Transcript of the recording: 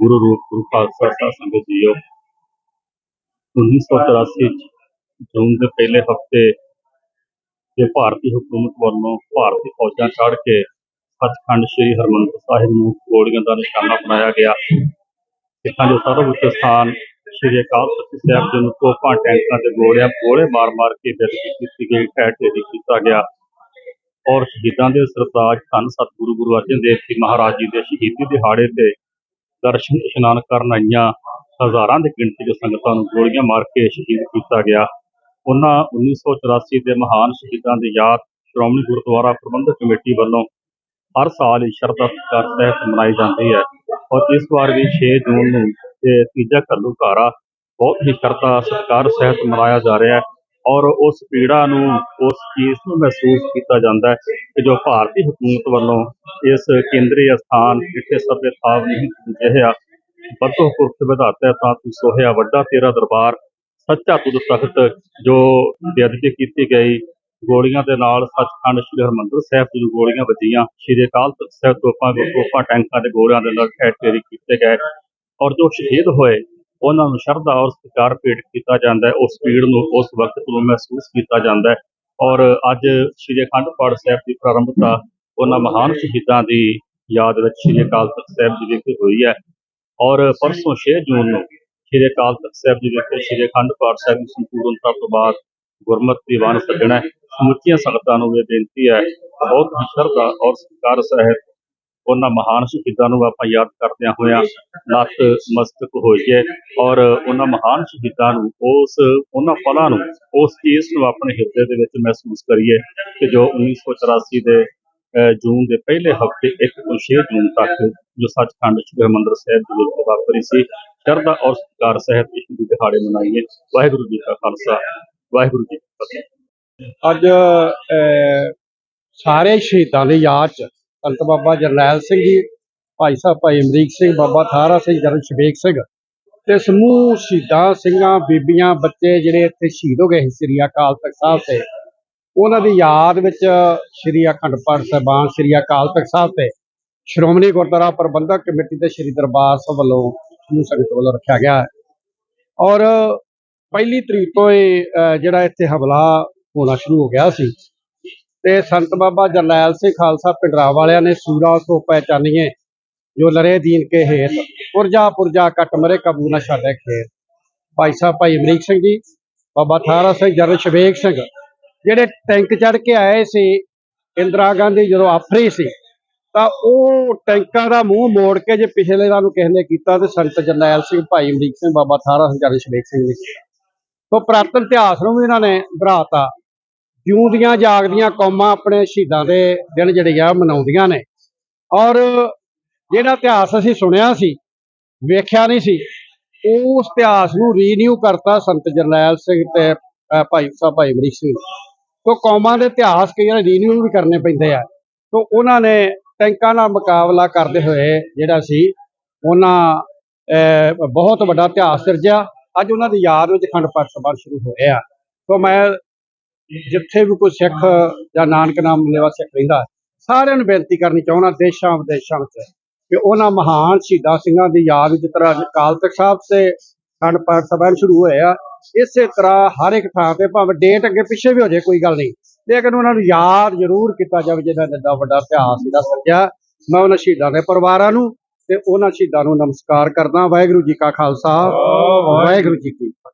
ਗੁਰੂ ਰੂਪ ਗੁਰੂ ਖਾਲਸਾ ਸਾਧ ਸੰਗਤ ਜੀਓ 1984 ਚ ਜੂਨ ਦੇ ਪਹਿਲੇ ਹਫ਼ਤੇ ਜੇ ਭਾਰਤੀ ਹਕੂਮਤ ਵੱਲੋਂ ਭਾਰਤੀ ਫੌਜਾਂ ਚੜ੍ਹ ਕੇ ਸੱਚਖੰਡ ਸ੍ਰੀ ਹਰਿਮੰਦਰ ਸਾਹਿਬ ਨੂੰ ਗੋਲੀਆਂ ਦਾ ਨਿਸ਼ਾਨਾ ਬਣਾਇਆ ਗਿਆ। ਸਿੱਖਾਂ ਦੇ ਸਰਵ ਉੱਚ ਸਥਾਨ ਸ੍ਰੀ ਅਕਾਲ ਤਖਤ ਸਾਹਿਬ ਜੀ ਨੂੰ ਤੋਪਾਂ ਟੈਂਕਾਂ ਤੇ ਗੋਲਿਆਂ ਗੋਲੇ ਮਾਰ-ਮਾਰ ਕੇ ਬੇਦਬੀ ਕੀਤੀ ਗਈ ਢਹਿ ਢੇਰੀ ਕੀਤਾ ਗਿਆ। ਔਰ ਸ਼ਹੀਦਾਂ ਦੇ ਸਰਤਾਜ ਧੰਨ ਸਤਿਗੁਰੂ ਗੁਰੂ ਅਰਜਨ ਦੇਵ ਜੀ ਮਹਾਰਾਜ ਜੀ ਦੇ ਸ਼ਹੀਦੀ ਦਿਹਾੜੇ ਤੇ ਦਰਸ਼ਨ ਇਸ਼ਨਾਨ ਕਰਨ ਆਈਆਂ ਹਜ਼ਾਰਾਂ ਦੀ ਗਿਣਤੀ ਦੇ ਸੰਗਤਾਂ ਨੂੰ ਗੋਲੀਆਂ ਮਾਰ ਕੇ ਸ਼ਹੀਦ ਕੀਤਾ ਗਿਆ। ਉਹਨਾਂ 1984 ਦੇ ਮਹਾਨ ਸ਼ਹੀਦਾਂ ਦੀ ਯਾਦ ਸ਼੍ਰੋਮਣੀ ਗੁਰਦੁਆਰਾ ਪ੍ਰਬੰਧਕ ਕਮੇਟੀ ਵੱਲੋਂ ਹਰ ਸਾਲ ਹੀ ਸ਼ਰਧਾ ਸਤਿਕਾਰ ਸਹਿਤ ਮਨਾਈ ਜਾਂਦੀ ਹੈ ਔਰ ਇਸ ਵਾਰ ਵੀ 6 ਜੂਨ ਨੂੰ ਇਹ ਤੀਜਾ ਘੱਲੂ ਘਾਰਾ ਬਹੁਤ ਹੀ ਸ਼ਰਧਾ ਸਤਿਕਾਰ ਸਹਿਤ ਮਨਾਇਆ ਜਾ ਰਿਹਾ ਹੈ। ਔਰ ਉਸ ਪੀੜਾ ਨੂੰ, ਉਸ ਚੀਜ਼ ਨੂੰ ਮਹਿਸੂਸ ਕੀਤਾ ਜਾਂਦਾ ਹੈ ਕਿ ਜੋ ਭਾਰਤੀ ਹਕੂਮਤ ਵੱਲੋਂ ਇਸ ਕੇਂਦਰੀ ਅਸਥਾਨ ਜਿੱਥੇ ਸਭੇ ਥਾਵ ਨਹੀਂ ਜਿਹਾ ਬੱਤੋ ਪੁਰਖ ਵਧਾਤਾ ਤਾਂ ਤੂੰ ਸੋਹਿਆ ਵੱਡਾ ਤੇਰਾ ਦਰਬਾਰ, ਸੱਚਾ ਤੁਧ ਤਖਤ ਜੋ ਬੇਅਦਬੀ ਕੀਤੀ ਗਈ, ਗੋਲੀਆਂ ਦੇ ਨਾਲ ਸੱਚਖੰਡ ਸ੍ਰੀ ਹਰਿਮੰਦਰ ਸਾਹਿਬ ਜੀ ਨੂੰ ਗੋਲੀਆਂ ਵੱਜੀਆਂ, ਸ੍ਰੀ ਅਕਾਲ ਤਖਤ ਸਾਹਿਬ ਤੋਪਾਂ ਤੋਪਾਂ ਟੈਂਕਾਂ ਦੇ ਗੋਲਿਆਂ ਦੇ ਨਾਲ ਠੇਠ ਢੇਰੀ ਕੀਤੇ ਗਏ ਔਰ ਜੋ ਸ਼ਹੀਦ ਹੋਏ ਉਹਨਾਂ ਨੂੰ ਸ਼ਰਧਾ ਔਰ ਸਤਿਕਾਰ ਭੇਟ ਕੀਤਾ ਜਾਂਦਾ ਹੈ, ਉਸ ਪੀੜ ਨੂੰ ਉਸ ਵਕਤ ਨੂੰ ਮਹਿਸੂਸ ਕੀਤਾ ਜਾਂਦਾ ਹੈ। ਔਰ ਅੱਜ ਸ੍ਰੀ ਅਖੰਡ ਪਾਠ ਸਾਹਿਬ ਦੀ ਪ੍ਰਾਰੰਭਤਾ ਉਹਨਾਂ ਮਹਾਨ ਸ਼ਹੀਦਾਂ ਦੀ ਯਾਦ ਵਿੱਚ ਸ੍ਰੀ ਅਕਾਲ ਤਖਤ ਸਾਹਿਬ ਜੀ ਵਿਖੇ ਹੋਈ ਹੈ। ਔਰ ਪਰਸੋਂ 6 ਜੂਨ ਨੂੰ ਸ੍ਰੀ ਅਕਾਲ ਤਖਤ ਸਾਹਿਬ ਜੀ ਵਿਖੇ ਸ੍ਰੀ ਅਖੰਡ ਪਾਠ ਸਾਹਿਬ ਦੀ ਸੰਪੂਰਨਤਾ ਤੋਂ ਬਾਅਦ ਗੁਰਮਤਿ ਦੀਵਾਨ ਸੱਜਣਾ ਹੈ। ਸਮੁੱਚੀਆਂ ਸੰਗਤਾਂ ਨੂੰ ਇਹ ਬੇਨਤੀ ਹੈ, ਬਹੁਤ ਹੀ ਸ਼ਰਧਾ ਔਰ ਸਤਿਕਾਰ ਸਹਿਤ ਉਹਨਾਂ ਮਹਾਨ ਸ਼ਹੀਦਾਂ ਨੂੰ ਆਪਾਂ ਯਾਦ ਕਰਦਿਆਂ ਹੋਇਆਂ ਨਤ ਮਸਤਕ ਹੋਈਏ ਔਰ ਉਹਨਾਂ ਮਹਾਨ ਸ਼ਹੀਦਾਂ ਨੂੰ ਉਸ ਉਹਨਾਂ ਪਲਾਂ ਨੂੰ ਉਸ ਚੀਜ਼ ਨੂੰ ਆਪਣੇ ਹਿਰਦੇ ਦੇ ਵਿੱਚ ਮਹਿਸੂਸ ਕਰੀਏ ਕਿ ਜੋ 1984 ਦੇ ਜੂਨ ਦੇ ਪਹਿਲੇ ਹਫ਼ਤੇ 1 ਤੋਂ 6 ਜੂਨ ਤੱਕ ਜੋ ਸੱਚਖੰਡ ਸ੍ਰੀ ਹਰਿਮੰਦਰ ਸਾਹਿਬ ਦੇ ਵਿੱਚ ਵਾਪਰੀ ਸੀ ਸ਼ਰਧਾ ਔਰ ਸਤਿਕਾਰ ਸਹਿਤ ਇਸ ਦੀ ਦਿਹਾੜੇ ਮਨਾਈਏ। ਵਾਹਿਗੁਰੂ ਜੀ ਕਾ ਖਾਲਸਾ ਵਾਹਿਗੁਰੂ ਜੀ ਕੀ ਫਤਿਹ। ਅੱਜ ਅਹ, ਸਾਰੇ ਸ਼ਹੀਦਾਂ ਦੀ ਯਾਦ ਚ ਸੰਤ ਬਾਬਾ ਜਰਨੈਲ ਸਿੰਘ ਜੀ, ਭਾਈ ਸਾਹਿਬ ਭਾਈ ਅਮਰੀਕ ਸਿੰਘ, ਬਾਬਾ ਥਾਰਾ ਸਿੰਘ ਜਰਨ ਸ਼ਬੇਕ ਸਿੰਘ ਤੇ ਸਮੂਹ ਸ਼ਹੀਦਾਂ ਸਿੰਘਾਂ, ਬੀਬੀਆਂ, ਬੱਚੇ ਜਿਹੜੇ ਇੱਥੇ ਸ਼ਹੀਦ ਹੋ ਗਏ ਸੀ ਸ੍ਰੀ ਅਕਾਲ ਤਖਤ ਸਾਹਿਬ ਤੇ। ਉਹਨਾਂ ਦੀ ਯਾਦ ਵਿੱਚ ਸ੍ਰੀ ਅਖੰਡ ਪਾਠ ਸਾਹਿਬਾਨ ਸ੍ਰੀ ਅਕਾਲ ਤਖਤ ਸਾਹਿਬ ਤੇ ਸ਼੍ਰੋਮਣੀ ਗੁਰਦੁਆਰਾ ਪ੍ਰਬੰਧਕ ਕਮੇਟੀ ਤੇ ਸ੍ਰੀ ਦਰਬਾਰ ਸਾਹਿਬ ਵੱਲੋਂ ਸਮੂਹ ਸੰਗਤ ਵੱਲੋਂ ਰੱਖਿਆ ਗਿਆ ਹੈ। ਔਰ ਪਹਿਲੀ ਤਰੀਕ ਤੋਂ ਇਹ ਜਿਹੜਾ ਇੱਥੇ ਹਮਲਾ ਹੋਣਾ ਸ਼ੁਰੂ ਹੋ ਗਿਆ ਸੀ। ਤੇ ਸੰਤ ਬਾਬਾ ਜਰਨੈਲ ਸਿੰਘ ਖਾਲਸਾ ਪਿੰਡਰਾ ਵਾਲਿਆਂ ਨੇ ਸੂਰਾ ਸੋ ਪਹਿਚਾਨੀਏ ਜੋ ਲਰੇ ਦੀਨ ਕੇ ਹੇਤ, ਪੁਰਜਾ ਪੁਰਜਾ ਕਟ ਮਰੇ, ਕਬੂ ਨਾ ਛਾੜੇ ਖੇਤ। ਭਾਈ ਸਾਹਿਬ, ਭਾਈ ਅਮਰੀਕ ਸਿੰਘ ਜੀ, ਬਾਬਾ ਥਾਰਾ ਸਿੰਘ ਜਰਨ ਸ਼ਬੇਕ ਸਿੰਘ, ਜਿਹੜੇ ਟੈਂਕ ਚੜ ਕੇ ਆਏ ਸੀ ਇੰਦਰਾ ਗਾਂਧੀ ਜਦੋਂ ਆਫਰੀ ਸੀ, ਤਾਂ ਉਹ ਟੈਂਕਾਂ ਦਾ ਮੂੰਹ ਮੋੜ ਕੇ ਜੇ ਪਿਛਲੇ ਦਾ ਨੂੰ ਕਿਸੇ ਨੇ ਕੀਤਾ ਤੇ ਸੰਤ ਜਰਨੈਲ ਸਿੰਘ, ਭਾਈ ਅਮਰੀਕ ਸਿੰਘ, ਬਾਬਾ ਥਾਰਾ ਸਿੰਘ ਜਰਨ ਸ਼ਬੇਕ ਸਿੰਘ ਨੇ ਕੀਤਾ ਤੋਂ ਪ੍ਰਾਤਨ ਇਤਿਹਾਸ ਨੂੰ ਵੀ ਇਹਨਾਂ ਨੇ ਭਰਾਤਾ। ਜਿਉਂਦੀਆਂ ਜਾਗਦੀਆਂ ਕੌਮਾਂ ਆਪਣੇ ਸ਼ਹੀਦਾਂ ਦੇ ਦਿਨ ਜਿਹੜੇ ਆ ਮਨਾਉਂਦੀਆਂ ਨੇ। ਔਰ ਜਿਹੜਾ ਇਤਿਹਾਸ ਅਸੀਂ ਸੁਣਿਆ ਸੀ ਵੇਖਿਆ ਨਹੀਂ ਸੀ ਉਸ ਇਤਿਹਾਸ ਨੂੰ ਰੀਨਿਊ ਕਰਤਾ ਸੰਤ ਜਰਨੈਲ ਸਿੰਘ ਤੇ ਭਾਈ ਸਾਹਿਬ ਭਾਈ ਅਮਰੀਕ ਸਿੰਘ। ਤੋਂ ਕੌਮਾਂ ਦੇ ਇਤਿਹਾਸ ਕਈ ਵਾਰ ਰੀਨਿਊ ਵੀ ਕਰਨੇ ਪੈਂਦੇ ਆ। ਤੋਂ ਉਹਨਾਂ ਨੇ ਟੈਂਕਾਂ ਨਾਲ ਮੁਕਾਬਲਾ ਕਰਦੇ ਹੋਏ ਜਿਹੜਾ ਸੀ ਉਹਨਾਂ ਅਹ, ਬਹੁਤ ਵੱਡਾ ਇਤਿਹਾਸ ਸਿਰਜਿਆ। ਅੱਜ ਉਹਨਾਂ ਦੀ ਯਾਦ ਵਿੱਚ ਖੰਡ ਪਾਠ ਸਭਾ ਸ਼ੁਰੂ ਹੋਇਆ ਸੋ ਮੈਂ ਜਿੱਥੇ ਵੀ ਕੋਈ ਸਿੱਖ ਜਾਂ ਨਾਨਕ ਨਾਮ ਲੈਵਾ ਸਿੱਖ ਰਹਿੰਦਾ ਸਾਰਿਆਂ ਨੂੰ ਬੇਨਤੀ ਕਰਨੀ ਚਾਹੁੰਦਾ ਦੇਸ਼ਾਂ ਵਿਦੇਸ਼ਾਂ ਵਿੱਚ ਕਿ ਉਹਨਾਂ ਮਹਾਨ ਸ਼ਹੀਦਾਂ ਸਿੰਘਾਂ ਦੀ ਯਾਦ ਵਿੱਚ ਤਰ੍ਹਾਂ ਅਕਾਲ ਤਖਤ ਸਾਹਿਬ ਤੇ ਅਖੰਡ ਪਾਠ ਸਭਾ ਸ਼ੁਰੂ ਹੋਏ ਆ ਇਸੇ ਤਰ੍ਹਾਂ ਹਰ ਇੱਕ ਥਾਂ ਤੇ ਭਾਵੇਂ ਡੇਟ ਅੱਗੇ ਪਿੱਛੇ ਵੀ ਹੋ ਜਾਏ ਕੋਈ ਗੱਲ ਨਹੀਂ। ਲੇਕਿਨ ਉਹਨਾਂ ਨੂੰ ਯਾਦ ਜ਼ਰੂਰ ਕੀਤਾ ਜਾਵੇ ਜਿਹਨਾਂ ਨੇ ਏਡਾ ਵੱਡਾ ਇਤਿਹਾਸ ਇਹਦਾ ਸੱਜਿਆ ਮੈਂ ਉਹਨਾਂ ਸ਼ਹੀਦਾਂ ਦੇ ਪਰਿਵਾਰਾਂ ਨੂੰ ਤੇ ਉਹਨਾਂ ਸ਼ਹੀਦਾਂ ਨੂੰ ਨਮਸਕਾਰ ਕਰਦਾ ਵਾਹਿਗੁਰੂ ਜੀ ਕਾ ਖਾਲਸਾ ਵਾਹਿਗੁਰੂ ਜੀ ਕੀ ਫਤਿਹ।